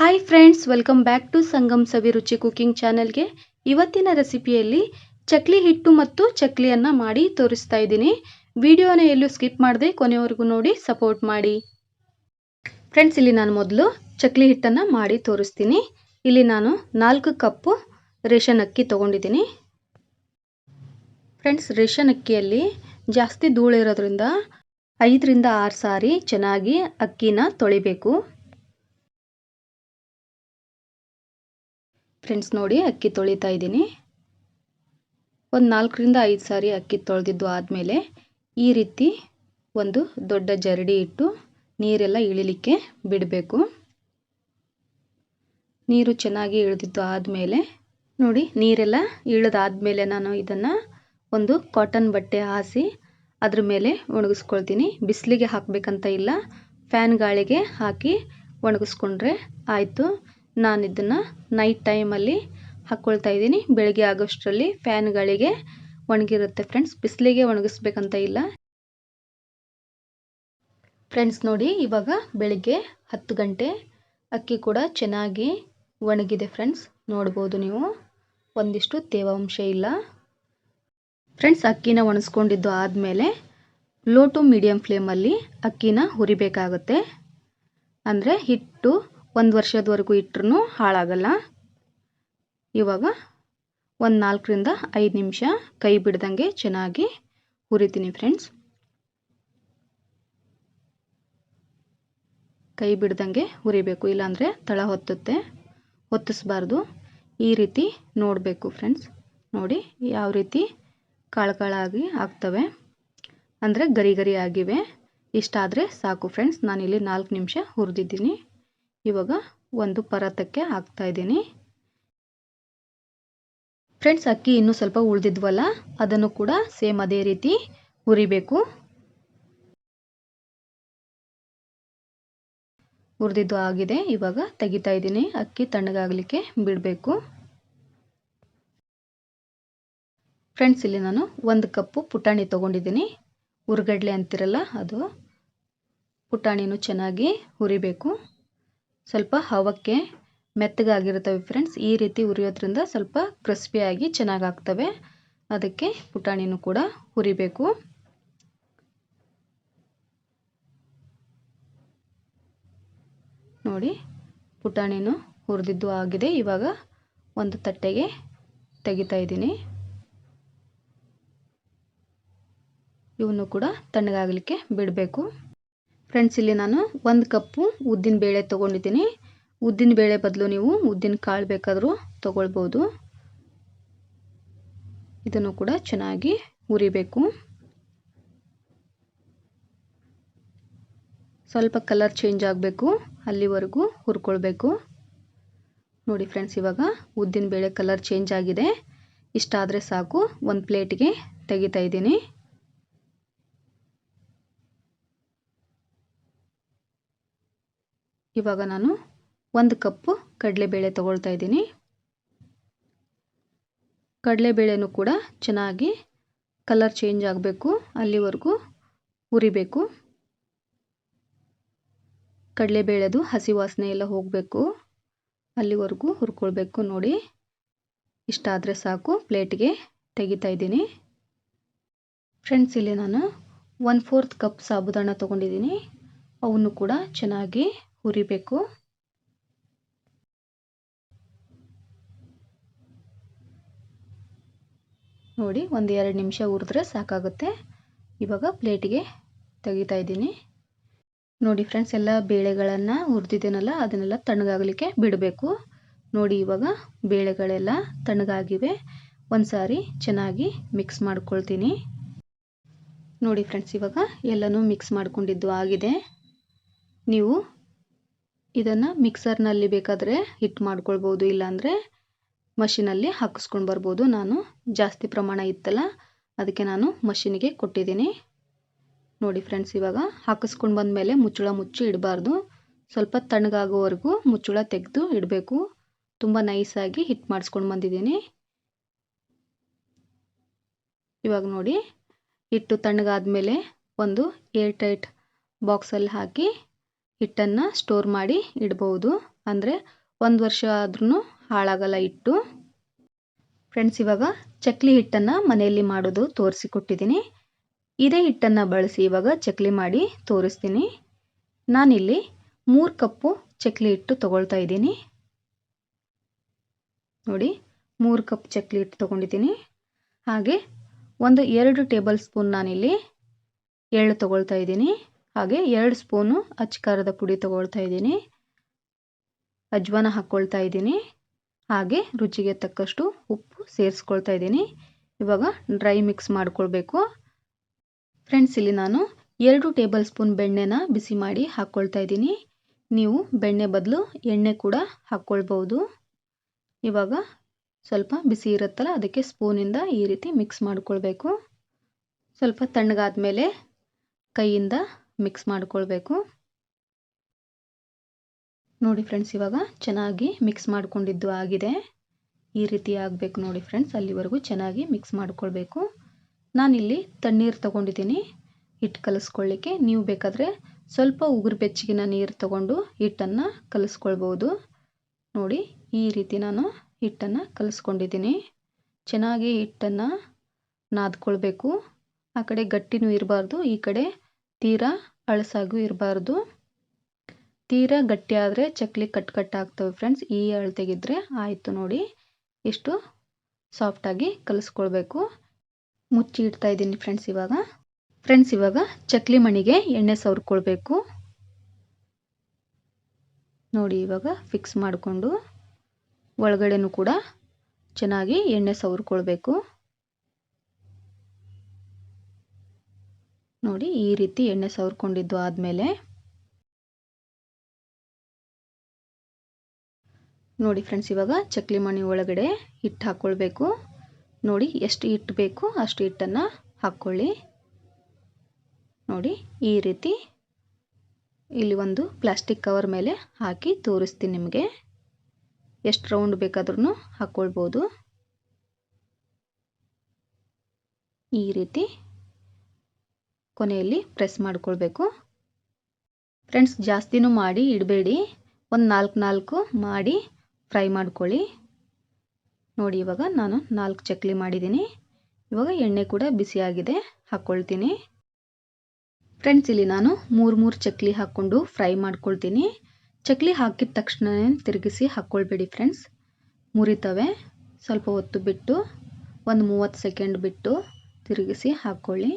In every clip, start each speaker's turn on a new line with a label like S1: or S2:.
S1: Hi friends welcome back to Sangam Savi Ruchi cooking ಚಾನಲ್ಗೆ ಇವತ್ತಿನ ರೆಸಿಪಿಯಲ್ಲಿ ಚಕ್ಲಿ ಹಿಟ್ಟು ಮತ್ತು ಚಕ್ಲಿಯನ್ನು ಮಾಡಿ ತೋರಿಸ್ತಾ ಇದ್ದೀನಿ. ವಿಡಿಯೋನ ಎಲ್ಲೂ ಸ್ಕಿಪ್ ಮಾಡದೆ ಕೊನೆವರೆಗೂ ನೋಡಿ ಸಪೋರ್ಟ್ ಮಾಡಿ. ಫ್ರೆಂಡ್ಸ್ ಇಲ್ಲಿ ನಾನು ಮೊದಲು ಚಕ್ಲಿ ಹಿಟ್ಟನ್ನು ಮಾಡಿ ತೋರಿಸ್ತೀನಿ. ಇಲ್ಲಿ ನಾನು ನಾಲ್ಕು ಕಪ್ಪು ರೇಷನ್ ಅಕ್ಕಿ ತೊಗೊಂಡಿದ್ದೀನಿ. ಫ್ರೆಂಡ್ಸ್ ರೇಷನ್ ಅಕ್ಕಿಯಲ್ಲಿ ಜಾಸ್ತಿ ಧೂಳಿರೋದ್ರಿಂದ ಐದರಿಂದ ಆರು ಸಾರಿ ಚೆನ್ನಾಗಿ ಅಕ್ಕಿನ ತೊಳಿಬೇಕು. ಫ್ರೆಂಡ್ಸ್ ನೋಡಿ ಅಕ್ಕಿ ತೊಳಿತಾ ಇದ್ದೀನಿ. ಒಂದು ನಾಲ್ಕರಿಂದ ಐದು ಸಾರಿ ಅಕ್ಕಿ ತೊಳೆದಿದ್ದು ಆದಮೇಲೆ ಈ ರೀತಿ ಒಂದು ದೊಡ್ಡ ಜರಡಿ ಇಟ್ಟು ನೀರೆಲ್ಲ ಇಳಿಲಿಕ್ಕೆ ಬಿಡಬೇಕು. ನೀರು ಚೆನ್ನಾಗಿ ಇಳಿದಿದ್ದು ಆದಮೇಲೆ ನೋಡಿ ನೀರೆಲ್ಲ ಇಳಿದಾದ್ಮೇಲೆ ನಾನು ಇದನ್ನು ಒಂದು ಕಾಟನ್ ಬಟ್ಟೆ ಹಾಸಿ ಅದ್ರ ಮೇಲೆ ಒಣಗಿಸ್ಕೊಳ್ತೀನಿ. ಬಿಸಿಲಿಗೆ ಹಾಕಬೇಕಂತ ಇಲ್ಲ ಫ್ಯಾನ್ ಗಾಳಿಗೆ ಹಾಕಿ ಒಣಗಿಸ್ಕೊಂಡ್ರೆ ಆಯಿತು. ನಾನು ಇದನ್ನು ನೈಟ್ ಟೈಮಲ್ಲಿ ಹಾಕ್ಕೊಳ್ತಾ ಇದ್ದೀನಿ. ಬೆಳಗ್ಗೆ ಆಗೋಷ್ಟರಲ್ಲಿ ಫ್ಯಾನ್ಗಳಿಗೆ ಒಣಗಿರುತ್ತೆ ಫ್ರೆಂಡ್ಸ್ ಬಿಸಿಲಿಗೆ ಒಣಗಿಸ್ಬೇಕಂತ ಇಲ್ಲ. ಫ್ರೆಂಡ್ಸ್ ನೋಡಿ, ಇವಾಗ ಬೆಳಿಗ್ಗೆ ಹತ್ತು ಗಂಟೆ ಅಕ್ಕಿ ಕೂಡ ಚೆನ್ನಾಗಿ ಒಣಗಿದೆ ಫ್ರೆಂಡ್ಸ್ ನೋಡ್ಬೋದು ನೀವು. ಒಂದಿಷ್ಟು ತೇವಾಂಶ ಇಲ್ಲ. ಫ್ರೆಂಡ್ಸ್ ಅಕ್ಕಿನ ಒಣಸ್ಕೊಂಡಿದ್ದು ಆದಮೇಲೆ ಲೋ ಟು ಮೀಡಿಯಮ್ ಫ್ಲೇಮಲ್ಲಿ ಅಕ್ಕಿನ ಹುರಿಬೇಕಾಗುತ್ತೆ. ಅಂದರೆ ಹಿಟ್ಟು ಒಂದು ವರ್ಷದವರೆಗೂ ಇಟ್ಟರೂ ಹಾಳಾಗಲ್ಲ. ಇವಾಗ ಒಂದು ನಾಲ್ಕರಿಂದ ಐದು ನಿಮಿಷ ಕೈ ಬಿಡ್ದಂಗೆ ಚೆನ್ನಾಗಿ ಹುರಿತೀನಿ ಫ್ರೆಂಡ್ಸ್. ಕೈ ಬಿಡ್ದಂಗೆ ಹುರಿಬೇಕು, ಇಲ್ಲಾಂದರೆ ತಳ ಹೊತ್ತುತ್ತೆ. ಹೊತ್ತಿಸ್ಬಾರ್ದು ಈ ರೀತಿ ನೋಡಬೇಕು ಫ್ರೆಂಡ್ಸ್. ನೋಡಿ, ಯಾವ ರೀತಿ ಕಾಳು ಆಗ್ತವೆ. ಅಂದರೆ ಗರಿ ಗರಿ ಆಗಿವೆ. ಇಷ್ಟಾದರೆ ಸಾಕು ಫ್ರೆಂಡ್ಸ್. ನಾನಿಲ್ಲಿ ನಾಲ್ಕು ನಿಮಿಷ ಹುರಿದಿದ್ದೀನಿ. ಇವಾಗ ಒಂದು ಪರತಕ್ಕೆ ಹಾಕ್ತಾ ಇದ್ದೀನಿ. ಫ್ರೆಂಡ್ಸ್, ಅಕ್ಕಿ ಇನ್ನೂ ಸ್ವಲ್ಪ ಉಳಿದಿದ್ವಲ್ಲ, ಅದನ್ನು ಕೂಡ ಸೇಮ್ ಅದೇ ರೀತಿ ಹುರಿಬೇಕು. ಹುರಿದಿದ್ದು ಆಗಿದೆ, ಇವಾಗ ತೆಗಿತಾ ಇದ್ದೀನಿ. ಅಕ್ಕಿ ತಣ್ಣಗಾಗಲಿಕ್ಕೆ ಬಿಡಬೇಕು. ಫ್ರೆಂಡ್ಸ್, ಇಲ್ಲಿ ನಾನು ಒಂದು ಕಪ್ಪು ಪುಟಾಣಿ ತೊಗೊಂಡಿದ್ದೀನಿ. ಉರ್ಗಡ್ಲೆ ಅಂತಿರಲ್ಲ, ಅದು ಪುಟಾಣಿನೂ ಚೆನ್ನಾಗಿ ಹುರಿಬೇಕು. ಸ್ವಲ್ಪ ಹವಕ್ಕೆ ಮೆತ್ತಗಾಗಿರ್ತವೆ ಫ್ರೆಂಡ್ಸ್ ಈ ರೀತಿ ಹುರಿಯೋದ್ರಿಂದ ಸ್ವಲ್ಪ ಕ್ರಿಸ್ಪಿಯಾಗಿ ಚೆನ್ನಾಗಾಗ್ತವೆ. ಅದಕ್ಕೆ ಪುಟಾಣಿನೂ ಕೂಡ ಹುರಿಬೇಕು. ನೋಡಿ, ಪುಟಾಣಿನೂ ಹುರಿದಿದ್ದು ಆಗಿದೆ. ಇವಾಗ ಒಂದು ತಟ್ಟೆಗೆ ತೆಗಿತಾ ಇದ್ದೀನಿ. ಇವನ್ನು ಕೂಡ ತಣ್ಣಗಾಗಲಿಕ್ಕೆ ಬಿಡಬೇಕು. ಫ್ರೆಂಡ್ಸ್ ಇಲ್ಲಿ ನಾನು ಒಂದು ಕಪ್ಪು ಉದ್ದಿನ ಬೇಳೆ ತೊಗೊಂಡಿದ್ದೀನಿ. ಉದ್ದಿನ ಬೇಳೆ ಬದಲು ನೀವು ಉದ್ದಿನ ಕಾಳು ಬೇಕಾದರೂ ತೊಗೊಳ್ಬೋದು. ಇದನ್ನು ಕೂಡ ಚೆನ್ನಾಗಿ ಹುರಿಬೇಕು. ಸ್ವಲ್ಪ ಕಲರ್ ಚೇಂಜ್ ಆಗಬೇಕು, ಅಲ್ಲಿವರೆಗೂ ಹುರ್ಕೊಳ್ಬೇಕು. ನೋಡಿ ಫ್ರೆಂಡ್ಸ್ ಇವಾಗ ಉದ್ದಿನ ಬೇಳೆ ಕಲರ್ ಚೇಂಜ್ ಆಗಿದೆ. ಇಷ್ಟಾದರೆ ಸಾಕು, ಒಂದು ಪ್ಲೇಟಿಗೆ ತೆಗಿತಾ ಇದ್ದೀನಿ. ಇವಾಗ ನಾನು ಒಂದು ಕಪ್ಪು ಕಡಲೆಬೇಳೆ ತಗೊಳ್ತಾ ಇದ್ದೀನಿ. ಕಡಲೆಬೇಳೆನೂ ಕೂಡ ಚೆನ್ನಾಗಿ ಕಲರ್ ಚೇಂಜ್ ಆಗಬೇಕು, ಅಲ್ಲಿವರೆಗೂ ಹುರಿಬೇಕು. ಕಡಲೆಬೇಳೆದು ಹಸಿ ವಾಸನೆ ಎಲ್ಲ ಹೋಗಬೇಕು, ಅಲ್ಲಿವರೆಗೂ ಹುರ್ಕೊಳ್ಬೇಕು ನೋಡಿ. ಇಷ್ಟ ಆದರೆ ಸಾಕು, ಪ್ಲೇಟ್ಗೆ ತೆಗಿತಾ ಇದ್ದೀನಿ. ಫ್ರೆಂಡ್ಸ್, ಇಲ್ಲಿ ನಾನು ಒನ್ ಫೋರ್ತ್ ಕಪ್ ಸಾಬುದಾಣ ತೊಗೊಂಡಿದ್ದೀನಿ. ಅವನ್ನು ಕೂಡ ಚೆನ್ನಾಗಿ ಹುರಿಬೇಕು. ನೋಡಿ, ಒಂದು ಎರಡು ನಿಮಿಷ ಹುರಿದ್ರೆ ಸಾಕಾಗುತ್ತೆ. ಇವಾಗ ಪ್ಲೇಟಿಗೆ ತೆಗಿತಾ ಇದ್ದೀನಿ. ನೋಡಿ ಫ್ರೆಂಡ್ಸ್, ಎಲ್ಲ ಬೇಳೆಗಳನ್ನು ಹುರಿದಿದ್ದೇನಲ್ಲ, ಅದನ್ನೆಲ್ಲ ತಣ್ಣಗಾಗಲಿಕ್ಕೆ ಬಿಡಬೇಕು. ನೋಡಿ, ಇವಾಗ ಬೇಳೆಗಳೆಲ್ಲ ತಣ್ಣಗಾಗಿವೆ. ಒಂದು ಸಾರಿ ಚೆನ್ನಾಗಿ ಮಿಕ್ಸ್ ಮಾಡ್ಕೊಳ್ತೀನಿ. ನೋಡಿ ಫ್ರೆಂಡ್ಸ್, ಇವಾಗ ಎಲ್ಲನೂ ಮಿಕ್ಸ್ ಮಾಡ್ಕೊಂಡಿದ್ದು ಆಗಿದೆ. ನೀವು ಇದನ್ನು ಮಿಕ್ಸರ್ನಲ್ಲಿ ಬೇಕಾದರೆ ಹಿಟ್ಟು ಮಾಡ್ಕೊಳ್ಬೋದು, ಇಲ್ಲಾಂದರೆ ಮಷಿನಲ್ಲಿ ಹಾಕಿಸ್ಕೊಂಡು ಬರ್ಬೋದು. ನಾನು ಜಾಸ್ತಿ ಪ್ರಮಾಣ ಇತ್ತಲ್ಲ, ಅದಕ್ಕೆ ನಾನು ಮಷಿನಿಗೆ ಕೊಟ್ಟಿದ್ದೀನಿ. ನೋಡಿ ಫ್ರೆಂಡ್ಸ್, ಇವಾಗ ಹಾಕಿಸ್ಕೊಂಡು ಬಂದಮೇಲೆ ಮುಚ್ಚಳ ಮುಚ್ಚಿ ಇಡಬಾರ್ದು. ಸ್ವಲ್ಪ ತಣ್ಣಗಾಗೋವರೆಗೂ ಮುಚ್ಚಳ ತೆಗೆದು ಇಡಬೇಕು. ತುಂಬ ನೈಸಾಗಿ ಹಿಟ್ಟು ಮಾಡಿಸ್ಕೊಂಡು ಬಂದಿದ್ದೀನಿ. ಇವಾಗ ನೋಡಿ, ಹಿಟ್ಟು ತಣ್ಣಗಾದ ಮೇಲೆ ಒಂದು ಏರ್ ಟೈಟ್ ಬಾಕ್ಸಲ್ಲಿ ಹಾಕಿ ಹಿಟ್ಟನ್ನು ಸ್ಟೋರ್ ಮಾಡಿ ಇಡ್ಬೋದು. ಅಂದರೆ ಒಂದು ವರ್ಷ ಆದ್ರೂ ಹಾಳಾಗಲ್ಲ ಹಿಟ್ಟು. ಫ್ರೆಂಡ್ಸ್ ಇವಾಗ ಚಕ್ಲಿ ಹಿಟ್ಟನ್ನು ಮನೆಯಲ್ಲಿ ಮಾಡೋದು ತೋರಿಸಿಕೊಟ್ಟಿದ್ದೀನಿ. ಇದೇ ಹಿಟ್ಟನ್ನು ಬಳಸಿ ಇವಾಗ ಚಕ್ಲಿ ಮಾಡಿ ತೋರಿಸ್ತೀನಿ. ನಾನಿಲ್ಲಿ ಮೂರು ಕಪ್ಪು ಚಕ್ಲಿ ಹಿಟ್ಟು ತಗೊಳ್ತಾ ಇದ್ದೀನಿ. ನೋಡಿ, ಮೂರು ಕಪ್ ಚಕ್ಲಿ ಹಿಟ್ಟು ತೊಗೊಂಡಿದ್ದೀನಿ. ಹಾಗೆ ಒಂದು ಎರಡು ಟೇಬಲ್ ಸ್ಪೂನ್ ನಾನಿಲ್ಲಿ ಎಳ್ಳು ತೊಗೊಳ್ತಾ ಇದ್ದೀನಿ. ಹಾಗೆ ಎರಡು ಸ್ಪೂನು ಅಚ್ಕಾರದ ಪುಡಿ ತಗೊಳ್ತಾ ಇದ್ದೀನಿ. ಅಜ್ವಾನ ಹಾಕ್ಕೊಳ್ತಾ ಇದ್ದೀನಿ. ಹಾಗೆ ರುಚಿಗೆ ತಕ್ಕಷ್ಟು ಉಪ್ಪು ಸೇರಿಸ್ಕೊಳ್ತಾ ಇದ್ದೀನಿ. ಇವಾಗ ಡ್ರೈ ಮಿಕ್ಸ್ ಮಾಡ್ಕೊಳ್ಬೇಕು. ಫ್ರೆಂಡ್ಸ್, ಇಲ್ಲಿ ನಾನು ಎರಡು ಟೇಬಲ್ ಸ್ಪೂನ್ ಬೆಣ್ಣೆನ ಬಿಸಿ ಮಾಡಿ ಹಾಕ್ಕೊಳ್ತಾ ಇದ್ದೀನಿ. ನೀವು ಬೆಣ್ಣೆ ಬದಲು ಎಣ್ಣೆ ಕೂಡ ಹಾಕ್ಕೊಳ್ಬೋದು ಇವಾಗ ಸ್ವಲ್ಪ ಬಿಸಿ ಇರುತ್ತಲ್ಲ, ಅದಕ್ಕೆ ಸ್ಪೂನಿಂದ ಈ ರೀತಿ ಮಿಕ್ಸ್ ಮಾಡ್ಕೊಳ್ಬೇಕು. ಸ್ವಲ್ಪ ತಣ್ಣಗಾದ ಮೇಲೆ ಕೈಯಿಂದ ಮಿಕ್ಸ್ ಮಾಡ್ಕೊಳ್ಬೇಕು. ನೋಡಿ ಫ್ರೆಂಡ್ಸ್ ಇವಾಗ ಚೆನ್ನಾಗಿ ಮಿಕ್ಸ್ ಮಾಡಿಕೊಂಡಿದ್ದು ಆಗಿದೆ. ಈ ರೀತಿ ಆಗಬೇಕು ನೋಡಿ ಫ್ರೆಂಡ್ಸ್ ಅಲ್ಲಿವರೆಗೂ ಚೆನ್ನಾಗಿ ಮಿಕ್ಸ್ ಮಾಡ್ಕೊಳ್ಬೇಕು. ನಾನಿಲ್ಲಿ ತಣ್ಣೀರು ತೊಗೊಂಡಿದ್ದೀನಿ ಹಿಟ್ಟು ಕಲಿಸ್ಕೊಳ್ಳಿಕ್ಕೆ. ನೀವು ಬೇಕಾದರೆ ಸ್ವಲ್ಪ ಉಗುರು ಬೆಚ್ಚಗಿನ ನೀರು ತಗೊಂಡು ಹಿಟ್ಟನ್ನು ಕಲಿಸ್ಕೊಳ್ಬೋದು. ನೋಡಿ, ಈ ರೀತಿ ನಾನು ಹಿಟ್ಟನ್ನು ಕಲಿಸ್ಕೊಂಡಿದ್ದೀನಿ. ಚೆನ್ನಾಗಿ ಹಿಟ್ಟನ್ನು ನಾದ್ಕೊಳ್ಬೇಕು. ಆ ಕಡೆ ಗಟ್ಟಿನೂ ಇರಬಾರ್ದು, ಈ ಕಡೆ ತೀರಾ ಅಳಸಾಗೂ ಇರಬಾರ್ದು. ತೀರಾ ಗಟ್ಟಿಯಾದರೆ ಚಕ್ಲಿ ಕಟ್ ಕಟ್ ಆಗ್ತವೆ ಫ್ರೆಂಡ್ಸ್ ಈ ಅಳತೆಗಿದ್ರೆ ಆಯಿತು ನೋಡಿ. ಎಷ್ಟು ಸಾಫ್ಟಾಗಿ ಕಲಿಸ್ಕೊಳ್ಬೇಕು. ಮುಚ್ಚಿ ಇಡ್ತಾ ಇದ್ದೀನಿ ಫ್ರೆಂಡ್ಸ್ ಇವಾಗ. ಫ್ರೆಂಡ್ಸ್ ಇವಾಗ ಚಕ್ಲಿ ಮಣಿಗೆ ಎಣ್ಣೆ ಸವರ್ಕೊಳ್ಬೇಕು. ನೋಡಿ ಇವಾಗ ಫಿಕ್ಸ್ ಮಾಡಿಕೊಂಡು ಒಳಗಡೆನೂ ಕೂಡ ಚೆನ್ನಾಗಿ ಎಣ್ಣೆ ಸವರ್ಕೊಳ್ಬೇಕು. ನೋಡಿ ಈ ರೀತಿ ಎಣ್ಣೆ ಸವರ್ಕೊಂಡಿದ್ದು ಆದಮೇಲೆ ನೋಡಿ ಫ್ರೆಂಡ್ಸ್ ಇವಾಗ ಚಕ್ಲಿ ಮಣಿ ಒಳಗಡೆ ಹಿಟ್ಟು ಹಾಕ್ಕೊಳ್ಬೇಕು ನೋಡಿ ಎಷ್ಟು ಹಿಟ್ಟು ಬೇಕು ಅಷ್ಟು ಹಿಟ್ಟನ್ನು ಹಾಕ್ಕೊಳ್ಳಿ. ನೋಡಿ ಈ ರೀತಿ ಇಲ್ಲಿ ಒಂದು ಪ್ಲಾಸ್ಟಿಕ್ ಕವರ್ ಮೇಲೆ ಹಾಕಿ ತೋರಿಸ್ತೀನಿ ನಿಮಗೆ. ಎಷ್ಟು ರೌಂಡ್ ಬೇಕಾದ್ರೂ ಹಾಕ್ಕೊಳ್ಬೋದು ಈ ರೀತಿ ಕೊನೆಯಲ್ಲಿ ಪ್ರೆಸ್ ಮಾಡ್ಕೊಳ್ಬೇಕು. ಫ್ರೆಂಡ್ಸ್ ಜಾಸ್ತಿನೂ ಮಾಡಿ, ಇಡಬೇಡಿ. ಒಂದು ನಾಲ್ಕು ನಾಲ್ಕು ಮಾಡಿ ಫ್ರೈ ಮಾಡ್ಕೊಳ್ಳಿ. ನೋಡಿ, ಇವಾಗ ನಾನು ನಾಲ್ಕು ಚಕ್ಲಿ ಮಾಡಿದ್ದೀನಿ. ಇವಾಗ ಎಣ್ಣೆ ಕೂಡ ಬಿಸಿಯಾಗಿದೆ ಹಾಕ್ಕೊಳ್ತೀನಿ. ಫ್ರೆಂಡ್ಸ್ ಇಲ್ಲಿ ನಾನು ಮೂರು ಮೂರು ಚಕ್ಲಿ ಹಾಕ್ಕೊಂಡು ಫ್ರೈ ಮಾಡ್ಕೊಳ್ತೀನಿ. ಚಕ್ಲಿ ಹಾಕಿದ ತಕ್ಷಣ ತಿರುಗಿಸಿ ಹಾಕ್ಕೊಳ್ಬೇಡಿ ಫ್ರೆಂಡ್ಸ್ ಮುರಿತವೆ, ಸ್ವಲ್ಪ ಹೊತ್ತು ಬಿಟ್ಟು, ಒಂದು ಮೂವತ್ತು ಸೆಕೆಂಡ್ ಬಿಟ್ಟು ತಿರುಗಿಸಿ ಹಾಕ್ಕೊಳ್ಳಿ.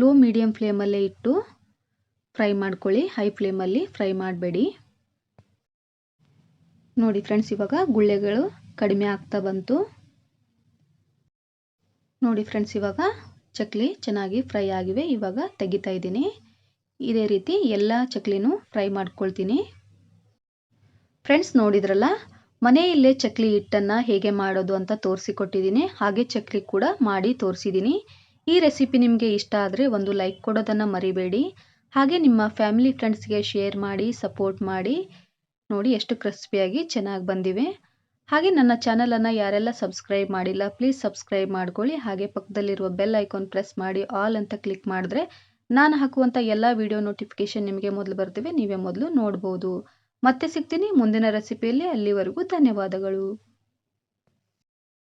S1: ಲೋ ಮೀಡಿಯಮ್ ಫ್ಲೇಮಲ್ಲೇ ಇಟ್ಟು ಫ್ರೈ ಮಾಡ್ಕೊಳ್ಳಿ. ಹೈ ಫ್ಲೇಮಲ್ಲಿ ಫ್ರೈ ಮಾಡಬೇಡಿ. ನೋಡಿ ಫ್ರೆಂಡ್ಸ್ ಇವಾಗ ಗುಳ್ಳೆಗಳು ಕಡಿಮೆ ಆಗ್ತಾ ಬಂತು. ನೋಡಿ ಫ್ರೆಂಡ್ಸ್ ಇವಾಗ ಚಕ್ಲಿ ಚೆನ್ನಾಗಿ ಫ್ರೈ ಆಗಿವೆ. ಇವಾಗ ತೆಗಿತಾ ಇದ್ದೀನಿ. ಇದೇ ರೀತಿ ಎಲ್ಲ ಚಕ್ಲಿನೂ ಫ್ರೈ ಮಾಡ್ಕೊಳ್ತೀನಿ. ಫ್ರೆಂಡ್ಸ್ ನೋಡಿದ್ರಲ್ಲ ಮನೆಯಲ್ಲೇ ಚಕ್ಲಿ ಹಿಟ್ಟನ್ನು ಹೇಗೆ ಮಾಡೋದು ಅಂತ ತೋರಿಸಿಕೊಟ್ಟಿದ್ದೀನಿ ಹಾಗೆ ಚಕ್ಲಿ ಕೂಡ ಮಾಡಿ ತೋರಿಸಿದ್ದೀನಿ. ಈ ರೆಸಿಪಿ ನಿಮಗೆ ಇಷ್ಟ ಆದರೆ ಒಂದು ಲೈಕ್ ಕೊಡೋದನ್ನು ಮರಿಬೇಡಿ. ಹಾಗೆ ನಿಮ್ಮ ಫ್ಯಾಮಿಲಿ ಫ್ರೆಂಡ್ಸ್ಗೆ ಶೇರ್ ಮಾಡಿ ಸಪೋರ್ಟ್ ಮಾಡಿ. ನೋಡಿ ಎಷ್ಟು ಕ್ರಿಸ್ಪಿಯಾಗಿ ಚೆನ್ನಾಗಿ ಬಂದಿವೆ. ಹಾಗೆ ನನ್ನ ಚಾನಲನ್ನು ಯಾರೆಲ್ಲ ಸಬ್ಸ್ಕ್ರೈಬ್ ಮಾಡಿಲ್ಲ ಪ್ಲೀಸ್ ಸಬ್ಸ್ಕ್ರೈಬ್ ಮಾಡ್ಕೊಳ್ಳಿ. ಹಾಗೆ ಪಕ್ಕದಲ್ಲಿರುವ ಬೆಲ್ ಐಕಾನ್ ಪ್ರೆಸ್ ಮಾಡಿ ಆಲ್ ಅಂತ ಕ್ಲಿಕ್ ಮಾಡಿದ್ರೆ ನಾನು ಹಾಕುವಂಥ ಎಲ್ಲ ವಿಡಿಯೋ ನೋಟಿಫಿಕೇಷನ್ ನಿಮಗೆ ಮೊದಲು ಬರ್ತೀವಿ, ನೀವೇ ಮೊದಲು ನೋಡ್ಬೋದು. ಮತ್ತೆ ಸಿಗ್ತೀನಿ ಮುಂದಿನ ರೆಸಿಪಿಯಲ್ಲಿ ಅಲ್ಲಿವರೆಗೂ ಧನ್ಯವಾದಗಳು.